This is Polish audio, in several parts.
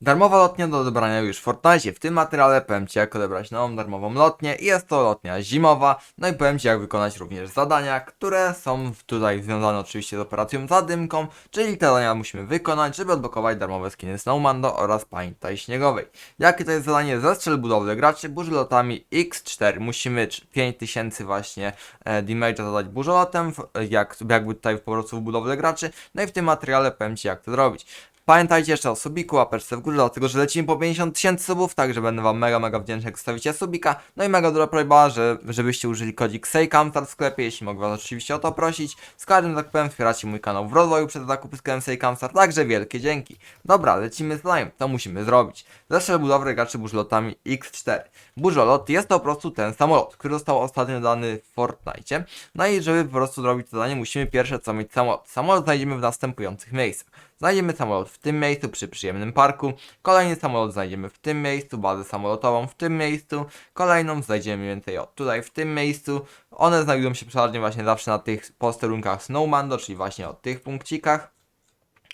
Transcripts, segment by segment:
Darmowa lotnia do odebrania już w Fortnite. W tym materiale powiem Ci jak odebrać nową darmową lotnię jest to lotnia zimowa. No i powiem Ci jak wykonać również zadania, które są tutaj związane oczywiście z operacją Zadymką, czyli te zadania musimy wykonać, żeby odblokować darmowe skiny Snowmando oraz Pamiętaj Śniegowej. Jakie to jest zadanie? Zestrzel budowlę graczy burzolotami X4. Musimy trz- 5000 właśnie e, damage'a zadać burzolotem, w- jak, jakby tutaj po prostu w budowlę graczy. No i w tym materiale powiem Ci jak to zrobić. Pamiętajcie jeszcze o subiku, łapeczce w górze, dlatego że lecimy po 50 tysięcy subów, także będę wam mega, mega wdzięczny, jak zostawicie subika. No i mega dobra prośba, że, żebyście użyli kodzik SEJKAMSTAR w sklepie, jeśli mogę was oczywiście o to prosić. Z każdym zakupem wspieracie mój kanał w rozwoju przez zakupy z sklepem SEJKAMSTAR, także wielkie dzięki. Dobra, lecimy z live, to musimy zrobić. Zastrzel budowę graczy burzolotami X4. Burzolot jest to po prostu ten samolot, który został ostatnio dany w Fortnite. No i żeby po prostu zrobić to zadanie, musimy pierwsze co mieć samolot. Samolot znajdziemy w następujących miejscach. Znajdziemy samolot w tym miejscu przy przyjemnym parku, kolejny samolot znajdziemy w tym miejscu, bazę samolotową w tym miejscu, kolejną znajdziemy więcej o tutaj w tym miejscu. One znajdują się przeważnie właśnie zawsze na tych posterunkach Snowmando, czyli właśnie o tych punkcikach.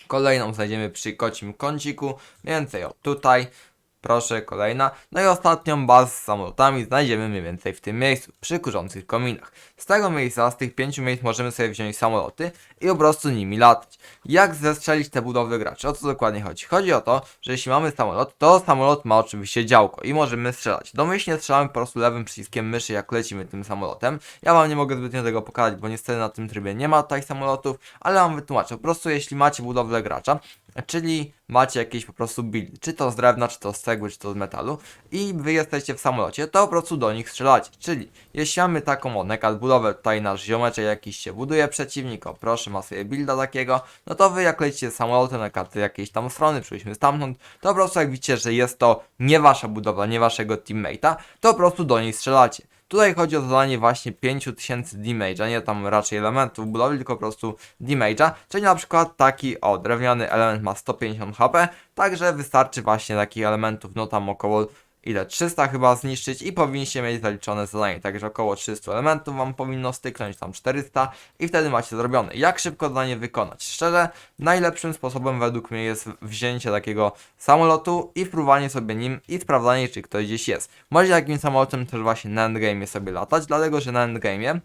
Kolejną znajdziemy przy kocim kąciku, więcej o tutaj. Proszę, kolejna. No i ostatnią bazę z samolotami znajdziemy mniej więcej w tym miejscu, przy kurzących kominach. Z tego miejsca, z tych pięciu miejsc możemy sobie wziąć samoloty i po prostu nimi latać. Jak zestrzelić te budowle graczy? O co dokładnie chodzi? Chodzi o to, że jeśli mamy samolot, to samolot ma oczywiście działko i możemy strzelać. Domyślnie strzelamy po prostu lewym przyciskiem myszy, jak lecimy tym samolotem. Ja wam nie mogę zbytnio tego pokazać, bo niestety na tym trybie nie ma tutaj samolotów, ale wam wytłumaczę. Po prostu jeśli macie budowlę gracza, czyli macie jakieś po prostu build, czy to z drewna, czy to z cegły, czy to z metalu i wy jesteście w samolocie, to po prostu do nich strzelacie. Czyli jeśli mamy taką o nekat budowę, tutaj nasz ziomeczek jakiś się buduje, przeciwnik, o proszę, ma sobie builda takiego, no to wy jak lecicie samolotem na karty jakiejś tam strony, przyjśmy stamtąd, to po prostu jak widzicie, że jest to nie wasza budowla, nie waszego teammate'a, to po prostu do niej strzelacie. Tutaj chodzi o zadanie właśnie 5000 damage'a, nie tam raczej elementów budowy, tylko po prostu damage'a, czyli na przykład taki, o, drewniany element ma 150 HP, także wystarczy właśnie takich elementów, no tam około ile 300 chyba zniszczyć i powinniście mieć zaliczone zadanie, także około 300 elementów wam powinno styknąć, tam 400 i wtedy macie zrobione. Jak szybko zadanie wykonać? Szczerze, najlepszym sposobem według mnie jest wzięcie takiego samolotu i próbowanie sobie nim i sprawdzanie czy ktoś gdzieś jest. Możecie takim samolotem też właśnie na endgame sobie latać, dlatego że na endgame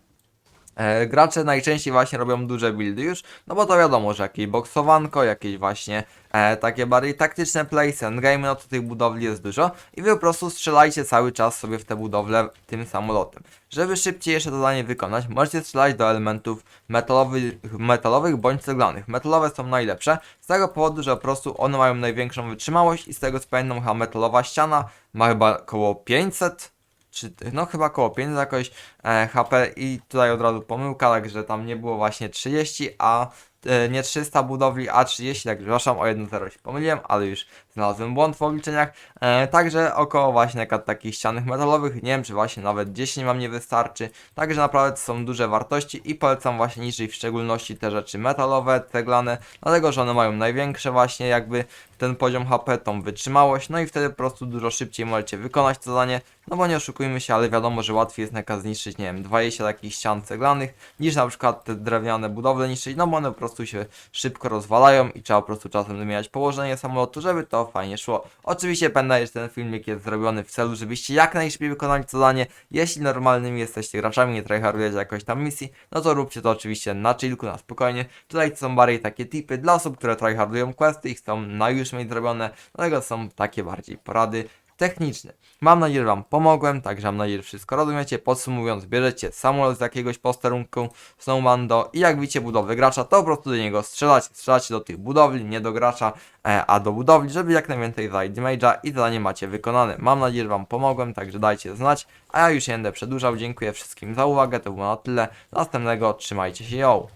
E, gracze najczęściej właśnie robią duże buildy już, no bo to wiadomo, że jakieś boksowanko, jakieś właśnie e, takie bardziej taktyczne plays, endgame, no to tych budowli jest dużo i wy po prostu strzelajcie cały czas sobie w te budowle tym samolotem. Żeby szybciej jeszcze to zadanie wykonać, możecie strzelać do elementów metalowych, metalowych bądź ceglanych. Metalowe są najlepsze, z tego powodu, że po prostu one mają największą wytrzymałość i z tego co pamiętam, metalowa ściana ma chyba około 500 czy no chyba około 500 jakoś e, HP i tutaj od razu pomyłka, także tam nie było właśnie 30, a e, nie 300 budowli, a 30, tak przepraszam, o 1.0 się pomyliłem, ale już znalazłem błąd w obliczeniach, e, także około właśnie jak takich ścianych metalowych, nie wiem czy właśnie nawet 10 wam nie wystarczy, także naprawdę są duże wartości i polecam właśnie niżej w szczególności te rzeczy metalowe, ceglane, dlatego że one mają największe właśnie jakby ten poziom HP, tą wytrzymałość, no i wtedy po prostu dużo szybciej możecie wykonać to zadanie, no bo nie oszukujmy się, ale wiadomo, że łatwiej jest nakaz zniszczyć, nie wiem, 20 takich ścian ceglanych, niż na przykład te drewniane budowle niszczyć, no bo one po prostu się szybko rozwalają i trzeba po prostu czasem zmieniać położenie samolotu, żeby to fajnie szło. Oczywiście pamiętajcie, że ten filmik jest zrobiony w celu, żebyście jak najszybciej wykonali to zadanie, jeśli normalnymi jesteście graczami, nie tryhardujecie jakoś tam misji, no to róbcie to oczywiście na chillku, na spokojnie, tutaj są bardziej takie tipy dla osób, które tryhardują questy i chcą na już mieć zrobione, dlatego są takie bardziej porady techniczne. Mam nadzieję, że Wam pomogłem, także mam nadzieję, że wszystko rozumiecie. Podsumowując, bierzecie samolot z jakiegoś posterunku Snowmando i jak widzicie budowę gracza, to po prostu do niego strzelacie. Strzelacie do tych budowli, nie do gracza, e, a do budowli, żeby jak najwięcej zadać damage'a i zadanie macie wykonane. Mam nadzieję, że Wam pomogłem, także dajcie znać, a ja już nie będę przedłużał. Dziękuję wszystkim za uwagę, to było na tyle. Następnego, trzymajcie się, yo!